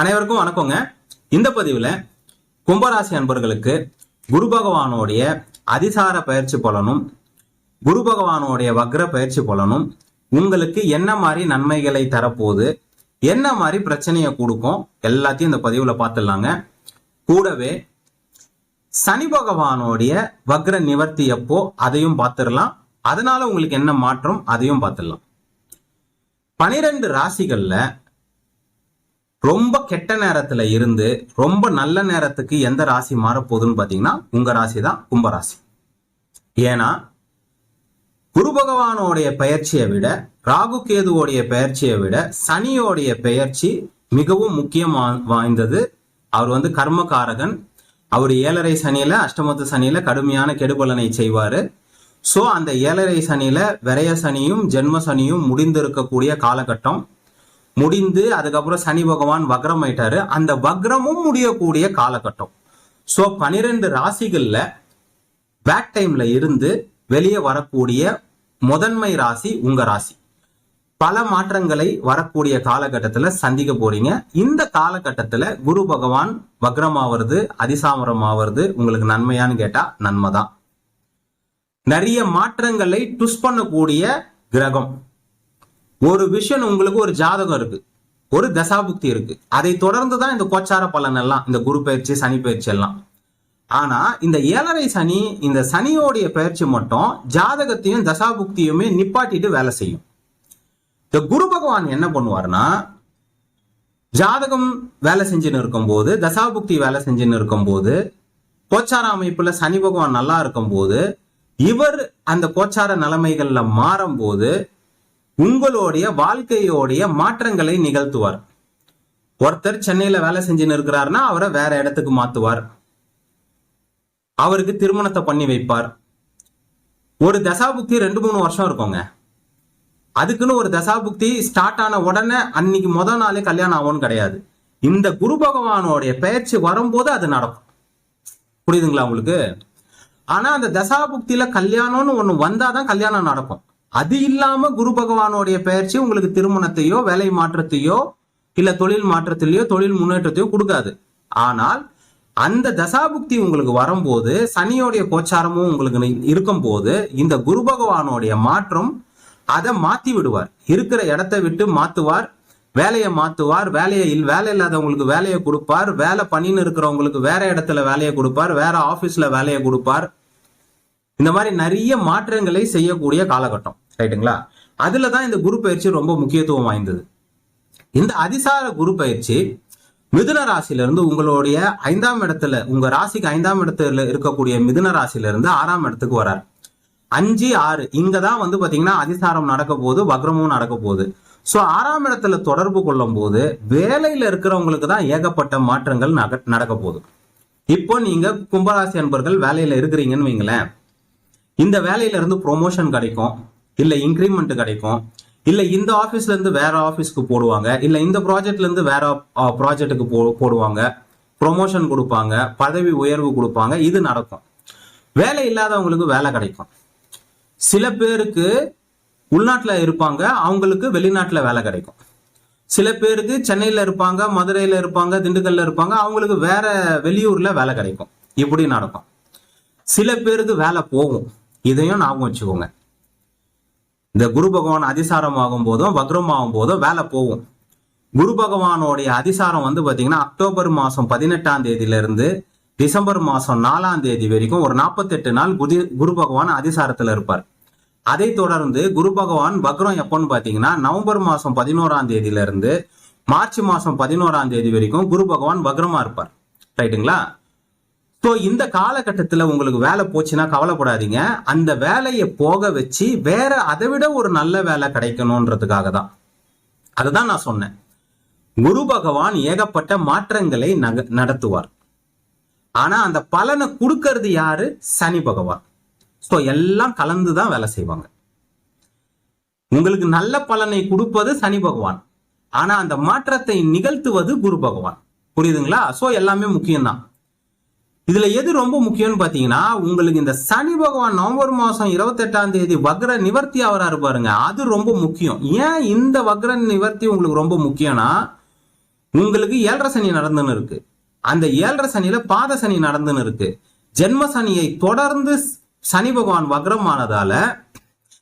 அனைவருக்கும் வணக்கங்க. இந்த பதிவுல கும்பராசி அன்பர்களுக்கு குரு பகவானுடைய அதிசார பயிற்சி பலனும் குரு பகவானுடைய வக்ர பயிற்சி பலனும் உங்களுக்கு என்ன மாதிரி நன்மைகளை தரப்போகுது என்ன மாதிரி பிரச்சனையை கொடுக்கும் எல்லாத்தையும் இந்த பதிவில் பார்த்துடலாங்க. கூடவே சனி பகவானுடைய வக்ர நிவர்த்தி எப்போ அதையும் பார்த்துடலாம். அதனால உங்களுக்கு என்ன மாற்றம் அதையும் பார்த்துடலாம். பனிரெண்டு ராசிகள்ல ரொம்ப கெட்ட நேரத்துல இருந்து ரொம்ப நல்ல நேரத்துக்கு எந்த ராசி மாறப்போகுதுன்னு பாத்தீங்கன்னா உங்க ராசி தான் கும்பராசி ஏன்னா குரு பகவானோடைய பெயர்ச்சியை விட ராகு கேதுவோடைய பெயர்ச்சியை விட சனியோடைய பெயர்ச்சி மிகவும் முக்கியம் வா- வாய்ந்தது. அவர் வந்து கர்மகாரகன் அவர் ஏழரை சனியில அஷ்டமத்து சனியில கடுமையான கெடுபலனை செய்வாரு. சோ அந்த ஏழரை சனியில விரைய சனியும் ஜென்ம சனியும் முடிந்திருக்கக்கூடிய காலகட்டம். முடிந்து அதுக்கப்புறம் சனி பகவான் வக்ரம் ஆயிட்டாரு. அந்த வக்ரமும் முடியக்கூடிய காலகட்டம். ஸோ பனிரெண்டு ராசிகள்ல பேக் டைம்ல இருந்து வெளியே வரக்கூடிய முதன்மை ராசி உங்க ராசி. பல மாற்றங்களை வரக்கூடிய காலகட்டத்தில் சந்திக்க போறீங்க. இந்த காலகட்டத்தில் குரு பகவான் வக்ரமாவது அதிசாமரமாவது உங்களுக்கு நன்மையான்னு கேட்டா நன்மைதான். நிறைய மாற்றங்களை டுஸ் பண்ணக்கூடிய கிரகம். ஒரு விஷயம் உங்களுக்கு ஒரு ஜாதகம் இருக்கு. ஒரு தசாபுக்தி இருக்கு. அதை தொடர்ந்து தான் இந்த கோச்சார பலன் எல்லாம் இந்த குரு பயிற்சி சனி பயிற்சி எல்லாம். ஆனா இந்த ஏழரை சனி இந்த சனியோடைய பயிற்சி மட்டும் ஜாதகத்தையும் தசாபுக்தியுமே நிப்பாட்டிட்டு வேலை செய்யும். இந்த குரு பகவான் என்ன பண்ணுவார்னா ஜாதகம் வேலை செஞ்சுன்னு இருக்கும்போது தசாபுக்தி வேலை செஞ்சுன்னு இருக்கும்போது கோச்சார அமைப்புல சனி பகவான் நல்லா இருக்கும்போது இவர் அந்த கோச்சார நிலைமைகள்ல மாறும்போது உங்களுடைய வாழ்க்கையோடைய மாற்றங்களை நிகழ்த்துவார். ஒருத்தர் சென்னையில வேலை செஞ்சுன்னு இருக்கிறாருன்னா அவரை வேற இடத்துக்கு மாத்துவார். அவருக்கு திருமணத்தை பண்ணி வைப்பார். ஒரு தசாபுக்தி ரெண்டு மூணு வருஷம் இருக்குங்க. அதுக்குன்னு ஒரு தசாபுக்தி ஸ்டார்ட் ஆன உடனே அன்னைக்கு முத நாளே கல்யாணம் ஆகும்னு கிடையாது. இந்த குரு பகவானோடைய பெயர்ச்சி வரும்போது அது நடக்கும். புரியுதுங்களா உங்களுக்கு? ஆனா அந்த தசாபுக்தியில கல்யாணம்னு ஒண்ணு வந்தாதான் கல்யாணம் நடக்கும். அது இல்லாம குரு பகவானுடைய பெயர்ச்சி உங்களுக்கு திருமணத்தையோ வேலை மாற்றத்தையோ இல்ல தொழில் மாற்றத்திலேயோ தொழில் முன்னேற்றத்தையோ கொடுக்காது. ஆனால் அந்த தசாபுக்தி உங்களுக்கு வரும்போது சனியோடைய கோச்சாரமும் உங்களுக்கு இருக்கும் போது இந்த குரு பகவானுடைய மாற்றம் அதை மாத்தி விடுவார். இருக்கிற இடத்தை விட்டு மாத்துவார் வேலையை மாத்துவார் வேலையை இல் வேலை இல்லாதவங்களுக்கு வேலையை கொடுப்பார் வேலை பண்ணின்னு இருக்கிறவங்களுக்கு வேற இடத்துல வேலையை கொடுப்பார் வேற ஆபீஸ்ல வேலையை கொடுப்பார். இந்த மாதிரி நிறைய மாற்றங்களை செய்யக்கூடிய காலகட்டம் ரைட்டுங்களா? அதுல தான் இந்த குரு பயிற்சி ரொம்ப முக்கியத்துவம் வாய்ந்தது. இந்த அதிசார குரு பயிற்சி மிதுன ராசியிலிருந்து உங்களுடைய ஐந்தாம் இடத்துல உங்க ராசிக்கு ஐந்தாம் இடத்துல இருக்கக்கூடிய மிதுன ராசியிலிருந்து ஆறாம் இடத்துக்கு வரார். அஞ்சு ஆறு இங்க தான் வந்து பாத்தீங்கன்னா அதிசாரம் நடக்க போகுது வக்ரமும் நடக்க போகுது. ஸோ ஆறாம் இடத்துல தொடர்பு கொள்ளும் போது வேலையில இருக்கிறவங்களுக்கு தான் ஏகப்பட்ட மாற்றங்கள் நக- நடக்க போகுது. இப்போ நீங்க கும்பராசி அன்பர்கள் வேலையில இருக்கிறீங்கன்னு வைங்களேன். இந்த வேலையிலேருந்து ப்ரொமோஷன் கிடைக்கும் இல்லை இன்க்ரிமெண்ட் கிடைக்கும் இல்லை இந்த ஆஃபீஸ்லேருந்து வேறு வேற போடுவாங்க இல்லை இந்த ப்ராஜெக்ட்லேருந்து வேறு வேற ப்ராஜெக்ட்டுக்கு போ போடுவாங்க ப்ரொமோஷன் கொடுப்பாங்க பதவி உயர்வு கொடுப்பாங்க இது நடக்கும். வேலை இல்லாதவங்களுக்கு வேலை கிடைக்கும். சில பேருக்கு உள்நாட்டில் இருப்பாங்க அவங்களுக்கு வெளிநாட்டில் வேலை கிடைக்கும். சில பேருக்கு சென்னையில் இருப்பாங்க மதுரையில் இருப்பாங்க திண்டுக்கல்ல இருப்பாங்க அவங்களுக்கு வேற வெளியூரில் வேலை கிடைக்கும். இப்படி நடக்கும். சில பேருக்கு வேலை போகும். இதையும் ஞாபகம் வச்சுக்கோங்க. இந்த குரு பகவான் அதிசாரம் ஆகும் போதும் வக்ரம் ஆகும் போதும் வேலை போகும். குரு பகவானுடைய அதிசாரம் வந்து பாத்தீங்கன்னா அக்டோபர் மாசம் பதினெட்டாம் தேதியிலிருந்து டிசம்பர் மாசம் நாலாம் தேதி வரைக்கும் ஒரு 48 நாள் குதி குரு பகவான் அதிசாரத்துல இருப்பார். அதை தொடர்ந்து குரு பகவான் வக்ரம் எப்போன்னு பாத்தீங்கன்னா நவம்பர் மாசம் பதினோராம் தேதியிலிருந்து மார்ச் மாதம் பதினோராம் தேதி வரைக்கும் குரு பகவான் வக்ரமாக இருப்பார். ரைட்டுங்களா? ஸோ இந்த காலகட்டத்தில் உங்களுக்கு வேலை போச்சுன்னா கவலைப்படாதீங்க. அந்த வேலையை போக வச்சு வேற அதை விட ஒரு நல்ல வேலை கிடைக்கணுன்றதுக்காக தான். அதுதான் நான் சொன்னேன். குரு பகவான் ஏகப்பட்ட மாற்றங்களை நக- நடத்துவார். ஆனா அந்த பலனை கொடுக்கறது யாரு? சனி பகவான். ஸோ எல்லாம் கலந்து தான் வேலை செய்வாங்க. உங்களுக்கு நல்ல பலனை கொடுப்பது சனி பகவான். ஆனா அந்த மாற்றத்தை நிகழ்த்துவது குரு பகவான். புரியுதுங்களா? சோ எல்லாமே முக்கியம்தான். இதுல எது ரொம்ப முக்கியம்னு பாத்தீங்கன்னா உங்களுக்கு இந்த சனி பகவான் நவம்பர் மாசம் இருபத்தெட்டாம் தேதி வக்ர நிவர்த்தி ஆவராரு பாருங்க. அது ரொம்ப முக்கியம். ஏன் இந்த வக்ர நிவர்த்தி உங்களுக்கு ரொம்ப முக்கியம்னா உங்களுக்கு ஏழரை சனி நடந்துன்னு இருக்கு. அந்த ஏழரை சனியில பாத சனி நடந்துன்னு இருக்கு. ஜென்ம சனியை தொடர்ந்து சனி பகவான் வக்ரமானதால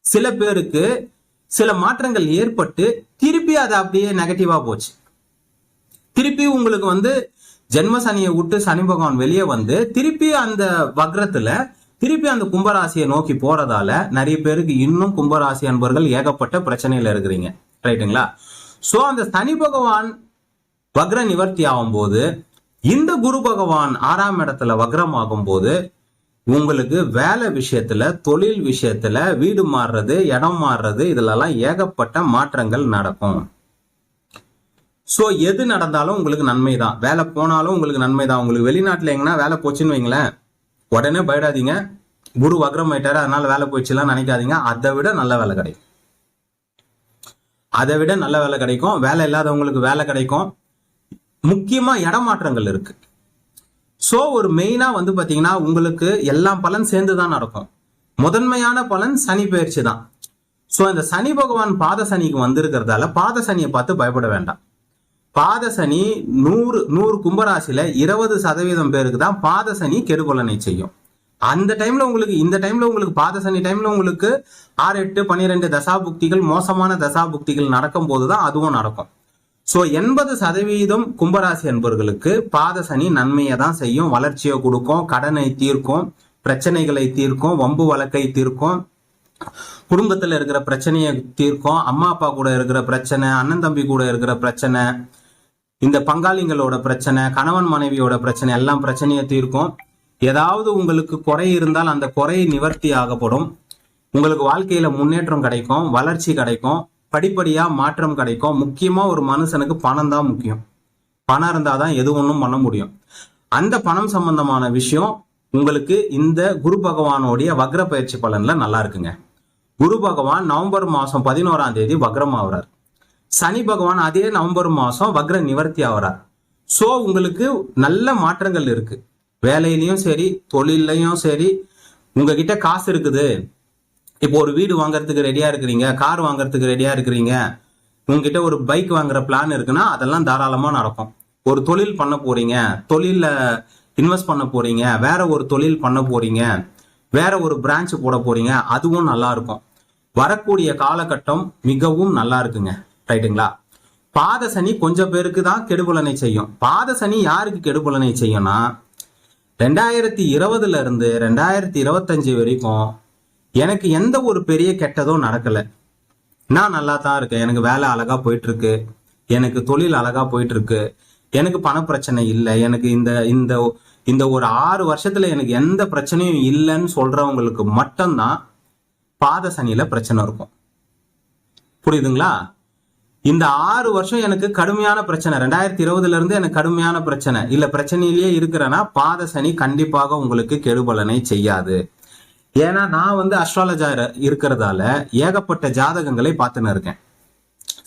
சில பேருக்கு சில மாற்றங்கள் ஏற்பட்டு திருப்பி அது அப்படியே நெகட்டிவா போச்சு. திருப்பி உங்களுக்கு வந்து ஜென்ம சனியை விட்டு சனி பகவான் வெளியே வந்து திருப்பி அந்த வக்ரத்துல திருப்பி அந்த கும்பராசியை நோக்கி போறதால நிறைய பேருக்கு இன்னும் கும்பராசி அன்பர்கள் ஏகப்பட்ட பிரச்சனையில இருக்கிறீங்க. ரைட்டுங்களா? சோ அந்த சனி பகவான் வக்ர நிவர்த்தி ஆகும்போது இந்த குரு பகவான் ஆறாம் இடத்துல வக்ரம் ஆகும்போது உங்களுக்கு வேலை விஷயத்துல தொழில் விஷயத்துல வீடு மாறுறது இடம் மாறுறது இதுலலாம் ஏகப்பட்ட மாற்றங்கள் நடக்கும். ஸோ எது நடந்தாலும் உங்களுக்கு நன்மை தான் வேலை போனாலும் உங்களுக்கு நன்மை தான் உங்களுக்கு வெளிநாட்டில் எங்கன்னா வேலை போச்சுன்னு வைங்களேன் உடனே பயடாதீங்க குரு வக்ரம் ஆயிட்டாரு அதனால வேலை போயிடுச்சுலாம் நினைக்காதீங்க. அதை விட நல்ல வேலை கிடைக்கும். அதை விட நல்ல வேலை கிடைக்கும். வேலை இல்லாதவங்களுக்கு வேலை கிடைக்கும். முக்கியமா இடமாற்றங்கள் இருக்கு. ஸோ ஒரு மெயினா வந்து பாத்தீங்கன்னா உங்களுக்கு எல்லா பலன் சேர்ந்து தான் நடக்கும். முதன்மையான பலன் சனி பயிற்சி தான் ஸோ இந்த சனி பகவான் பாத சனிக்கு வந்திருக்கிறதால பாத சனியை பார்த்து பயப்பட வேண்டாம். பாதசனி நூறு நூறு கும்பராசியில இருபது சதவீதம் பேருக்கு தான் பாதசனி கெடுகொலனை செய்யும். அந்த டைம்ல உங்களுக்கு இந்த டைம்ல உங்களுக்கு பாத சனி டைம்ல உங்களுக்கு ஆறு எட்டு பன்னிரெண்டு தசாபுக்திகள் மோசமான தசாபுக்திகள் நடக்கும் போதுதான் அதுவும் நடக்கும். சோ எண்பது சதவீதம் கும்பராசி என்பவர்களுக்கு பாதசனி நன்மையை தான் செய்யும். வளர்ச்சியை கொடுக்கும் கடனை தீர்க்கும் பிரச்சனைகளை தீர்க்கும் வம்பு வழக்கை தீர்க்கும் குடும்பத்துல இருக்கிற பிரச்சனையை தீர்க்கும் அம்மா அப்பா கூட இருக்கிற பிரச்சனை அண்ணன் தம்பி கூட இருக்கிற பிரச்சனை இந்த பங்காளிங்களோட பிரச்சனை கணவன் மனைவியோட பிரச்சனை எல்லாம் பிரச்சனையை தீர்க்கும். ஏதாவது உங்களுக்கு குறை இருந்தால் அந்த குறை நிவர்த்தி ஆகப்படும். உங்களுக்கு வாழ்க்கையில முன்னேற்றம் கிடைக்கும் வளர்ச்சி கிடைக்கும் படிப்படியா மாற்றம் கிடைக்கும். முக்கியமா ஒரு மனுஷனுக்கு பணம் தான் முக்கியம். பணம் இருந்தாதான் எது ஒன்றும் பண்ண முடியும். அந்த பணம் சம்பந்தமான விஷயம் உங்களுக்கு இந்த குரு பகவானுடைய வக்ர பயிற்சி பலன்ல நல்லா இருக்குங்க. குரு பகவான் நவம்பர் மாசம் பதினோராம் தேதி வக்ரம் ஆகுறாரு. சனி பகவான் அதே நவம்பர் மாதம் வக்ர நிவர்த்தி ஆகிறார் ஸோ உங்களுக்கு நல்ல மாற்றங்கள் இருக்கு. வேலையிலையும் சரி தொழிலையும் சரி உங்ககிட்ட காசு இருக்குது. இப்போ ஒரு வீடு வாங்குறதுக்கு ரெடியா இருக்கிறீங்க கார் வாங்குறதுக்கு ரெடியா இருக்கிறீங்க உங்ககிட்ட ஒரு பைக் வாங்குற பிளான் இருக்குன்னா அதெல்லாம் தாராளமா நடக்கும். ஒரு தொழில் பண்ண போறீங்க தொழிலில் இன்வெஸ்ட் பண்ண போறீங்க வேற ஒரு தொழில் பண்ண போறீங்க வேற ஒரு பிரான்ச் போட போறீங்க அதுவும் நல்லா இருக்கும். வரக்கூடிய காலகட்டம் மிகவும் நல்லா இருக்குங்க. ரைட்டுங்களா? பாத சனி கொஞ்சம் பேருக்கு தான் கெடுபலனை செய்யும். பாத சனி யாருக்கு கெடுபலனை செய்யும்னா ரெண்டாயிரத்தி இருபதுல இருந்து ரெண்டாயிரத்தி இருபத்தஞ்சு வரைக்கும் எனக்கு எந்த ஒரு பெரிய கெட்டதும் நடக்கலை. நான் நல்லா தான் இருக்கேன். எனக்கு வேலை அழகா போயிட்டு இருக்கு எனக்கு தொழில் அழகா போயிட்டு இருக்கு எனக்கு பண பிரச்சனை இல்லை. எனக்கு இந்த இந்த இந்த ஒரு ஆறு வருஷத்துல எனக்கு எந்த பிரச்சனையும் இல்லைன்னு சொல்றவங்களுக்கு மட்டும்தான் பாத சனியில பிரச்சனை இருக்கும். புரியுதுங்களா? இந்த ஆறு வருஷம் எனக்கு கடுமையான பிரச்சனை. ரெண்டாயிரத்தி இருபதுல இருந்து எனக்கு கடுமையான பிரச்சனை. இல்ல பிரச்சனையிலேயே இருக்கிறேன்னா பாத சனி கண்டிப்பாக உங்களுக்கு கெடுபலனை செய்யாது. ஏன்னா நான் வந்து அஸ்ட்ராலஜா இருக்கிறதால ஏகப்பட்ட ஜாதகங்களை பார்த்துன்னு இருக்கேன்.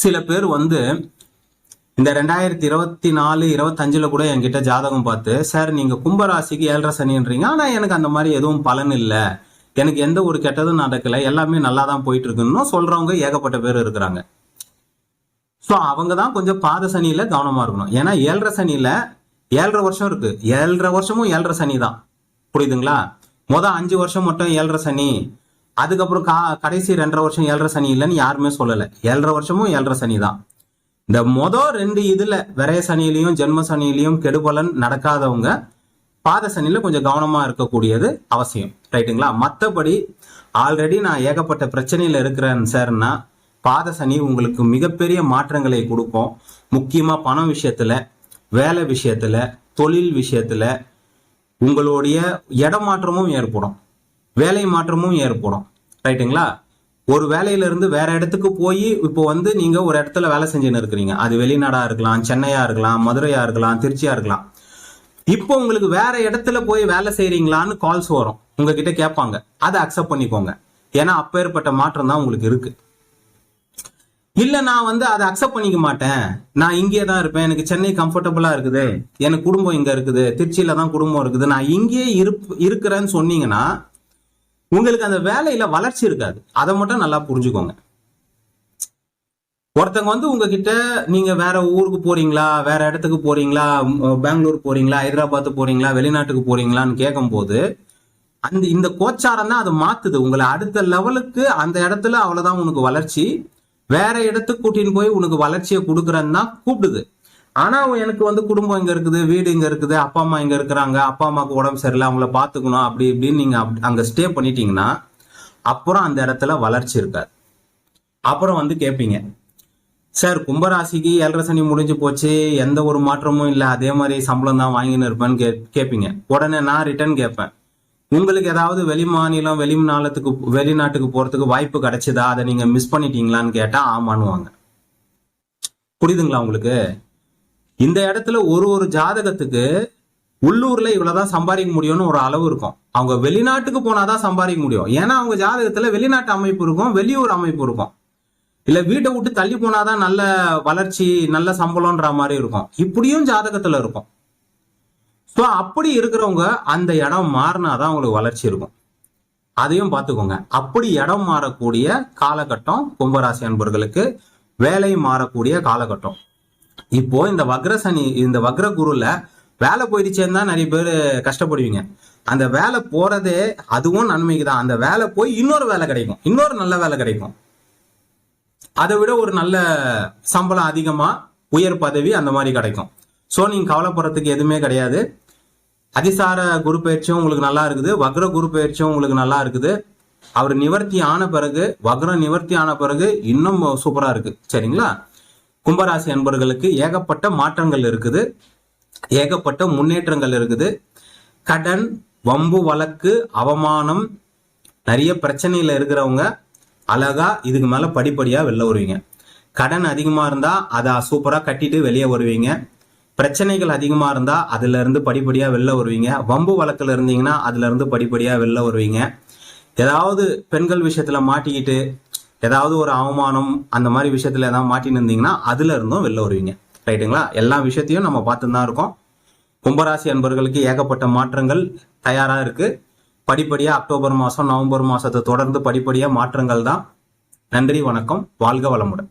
சில பேர் வந்து இந்த ரெண்டாயிரத்தி இருபத்தி நாலு இருபத்தஞ்சுல கூட என்கிட்ட ஜாதகம் பார்த்து சார் நீங்க கும்பராசிக்கு ஏழரை சனின்றீங்க. ஆனா எனக்கு அந்த மாதிரி எதுவும் பலன் இல்லை. எனக்கு எந்த ஒரு கெட்டதும் நடக்கல. எல்லாமே நல்லா தான் போயிட்டு இருக்குன்னு சொல்றவங்க ஏகப்பட்ட பேர் இருக்கிறாங்க. ஸோ அவங்க தான் கொஞ்சம் பாத சனியில கவனமா இருக்கணும். ஏன்னா ஏழரை சனியில ஏழரை வருஷம் இருக்கு. ஏழரை வருஷமும் ஏழரை சனி தான் புரியுதுங்களா? மொதல் அஞ்சு வருஷம் மட்டும் ஏழரை சனி. அதுக்கப்புறம் கா கடைசி ரெண்டரை வருஷம் ஏழரை சனி இல்லைன்னு யாருமே சொல்லலை. ஏழரை வருஷமும் ஏழரை சனி தான் இந்த மொதல் ரெண்டு இதுல விரைய சனியிலையும் ஜென்ம சனியிலையும் கெடுபலன் நடக்காதவங்க பாத சனியில கொஞ்சம் கவனமா இருக்கக்கூடியது அவசியம். ரைட்டுங்களா? மற்றபடி ஆல்ரெடி நான் ஏகப்பட்ட பிரச்சனையில இருக்கிறேன் சார்னா பாத சனி உங்களுக்கு மிகப்பெரிய மாற்றங்களை கொடுக்கும். முக்கியமாக பணம் விஷயத்தில் வேலை விஷயத்தில் தொழில் விஷயத்தில் உங்களுடைய இடமாற்றமும் ஏற்படும். வேலை மாற்றமும் ஏற்படும். ரைட்டுங்களா? ஒரு வேலையிலிருந்து வேற இடத்துக்கு போய் இப்போ வந்து நீங்க ஒரு இடத்துல வேலை செஞ்சுன்னு இருக்கிறீங்க. அது வெளிநாடா இருக்கலாம் சென்னையா இருக்கலாம் மதுரையா இருக்கலாம் திருச்சியா இருக்கலாம். இப்போ உங்களுக்கு வேற இடத்துல போய் வேலை செய்கிறீங்களான்னு கால்ஸ் வரும். உங்ககிட்ட கேட்பாங்க. அதை அக்செப்ட் பண்ணிக்கோங்க. ஏன்னா அப்பேற்பட்ட மாற்றம் தான் உங்களுக்கு இருக்கு. இல்ல நான் வந்து அதை அக்செப்ட் பண்ணிக்க மாட்டேன். நான் இங்கே தான் இருப்பேன். எனக்கு சென்னை கம்ஃபர்டபுளா இருக்குது. எனக்கு குடும்பம் இங்க இருக்குது. திருச்சியில தான் குடும்பம் இருக்குது. நான் இங்கேயே இருப் இருக்கிறேன்னு சொன்னீங்கன்னா உங்களுக்கு அந்த வேலையில வளர்ச்சி இருக்காது. அதை மட்டும் நல்லா புரிஞ்சுக்கோங்க. ஒருத்தங்க வந்து உங்ககிட்ட நீங்க வேற ஊருக்கு போறீங்களா? வேற இடத்துக்கு போறீங்களா? பெங்களூர் போறீங்களா? ஹைதராபாத் போறீங்களா? வெளிநாட்டுக்கு போறீங்களான்னு கேட்கும்போது அந்த இந்த கோச்சாரம் தான் அது மாத்துது. உங்களை அடுத்த லெவலுக்கு அந்த இடத்துல அவ்வளவுதான் உனக்கு வளர்ச்சி. வேற இடத்துக்கு கூட்டின்னு போய் உனக்கு வளர்ச்சியை கொடுக்குறேன்னு தான் கூப்பிடுது. ஆனா எனக்கு வந்து குடும்பம் இங்க இருக்குது வீடு இங்க இருக்குது அப்பா அம்மா இங்க இருக்கிறாங்க அப்பா அம்மாவுக்கு உடம்பு சரியில்லை அவங்கள பாத்துக்கணும் அப்படி இப்படின்னு நீங்க அங்க ஸ்டே பண்ணிட்டீங்கன்னா அப்புறம் அந்த இடத்துல வளர்ச்சி இருக்காது. அப்புறம் வந்து கேட்பீங்க சார் கும்பராசிக்கு ஏழரை சனி முடிஞ்சு போச்சு எந்த ஒரு மாற்றமும் இல்லை அதே மாதிரி சம்பளம் தான் வாங்கின்னு இருப்பேன்னு கே கேட்பீங்க உடனே நான் ரிட்டர்ன் கேட்பேன். உங்களுக்கு ஏதாவது வெளி மாநிலம் வெளி மாநிலத்துக்கு வெளிநாட்டுக்கு போறதுக்கு வாய்ப்பு கிடைச்சதா? அதை நீங்க மிஸ் பண்ணிட்டீங்களான்னு கேட்டா ஆமான்னுவாங்க. புரியுதுங்களா உங்களுக்கு? இந்த இடத்துல ஒரு ஒரு ஜாதகத்துக்கு உள்ளூர்ல இவ்வளவுதான் சம்பாதிக்க முடியும்னு ஒரு அளவு இருக்கும். அவங்க வெளிநாட்டுக்கு போனாதான் சம்பாதிக்க முடியும். ஏன்னா அவங்க ஜாதகத்துல வெளிநாட்டு அமைப்பு இருக்கும் வெளியூர் அமைப்பு இருக்கும். இல்ல வீட்டை விட்டு தள்ளி போனாதான் நல்ல வளர்ச்சி நல்ல சம்பளம்ன்ற மாதிரி இருக்கும். இப்படியும் ஜாதகத்துல இருக்கும். ஸோ அப்படி இருக்கிறவங்க அந்த இடம் மாறினா தான் அவங்களுக்கு வளர்ச்சி இருக்கும். அதையும் பார்த்துக்கோங்க. அப்படி இடம் மாறக்கூடிய காலகட்டம் கும்பராசி அன்பர்களுக்கு வேலை மாறக்கூடிய காலகட்டம். இப்போ இந்த வக்ரசனி இந்த வக்ர குருல வேலை போயிடுச்சேன்னு தான் நிறைய பேர் கஷ்டப்படுவீங்க. அந்த வேலை போறதே அதுவும் நன்மைக்கு தான் அந்த வேலை போய் இன்னொரு வேலை கிடைக்கும். இன்னொரு நல்ல வேலை கிடைக்கும். அதை விட ஒரு நல்ல சம்பளம் அதிகமா உயர் பதவி அந்த மாதிரி கிடைக்கும். ஸோ நீங்க கவலைப்படுறதுக்கு எதுவுமே கிடையாது. அதிசார குரு பயிற்சியும் உங்களுக்கு நல்லா இருக்குது. வக்ர குரு பயிற்சியும் உங்களுக்கு நல்லா இருக்குது. அவர் நிவர்த்தி ஆன பிறகு வக்ரம் நிவர்த்தி ஆன பிறகு இன்னும் சூப்பரா இருக்கு. சரிங்களா? கும்பராசி அன்பர்களுக்கு ஏகப்பட்ட மாற்றங்கள் இருக்குது. ஏகப்பட்ட முன்னேற்றங்கள் இருக்குது. கடன் வம்பு வழக்கு அவமானம் நிறைய பிரச்சனையில இருக்கிறவங்க அழகா இதுக்கு மேல படிப்படியா வெளில வருவீங்க. கடன் அதிகமா இருந்தா அதை சூப்பரா கட்டிட்டு வெளியே வருவீங்க. பிரச்சனைகள் அதிகமாக இருந்தால் அதுல இருந்து வெளில வருவீங்க. வம்பு வழக்கில் இருந்தீங்கன்னா அதுல இருந்து வெளில வருவீங்க. ஏதாவது பெண்கள் விஷயத்தில் மாட்டிக்கிட்டு ஏதாவது ஒரு அவமானம் அந்த மாதிரி விஷயத்தில் ஏதாவது மாட்டின்னு இருந்தீங்கன்னா அதுல இருந்தும் வெளில வருவீங்க. ரைட்டுங்களா எல்லா விஷயத்தையும் நம்ம பார்த்துன்னு தான் இருக்கோம். கும்பராசி அன்பர்களுக்கு ஏகப்பட்ட மாற்றங்கள் தயாராக இருக்கு. படிப்படியாக அக்டோபர் மாதம் நவம்பர் மாதத்தை தொடர்ந்து படிப்படியாக மாற்றங்கள் தான். நன்றி வணக்கம். வாழ்க வளமுடன்.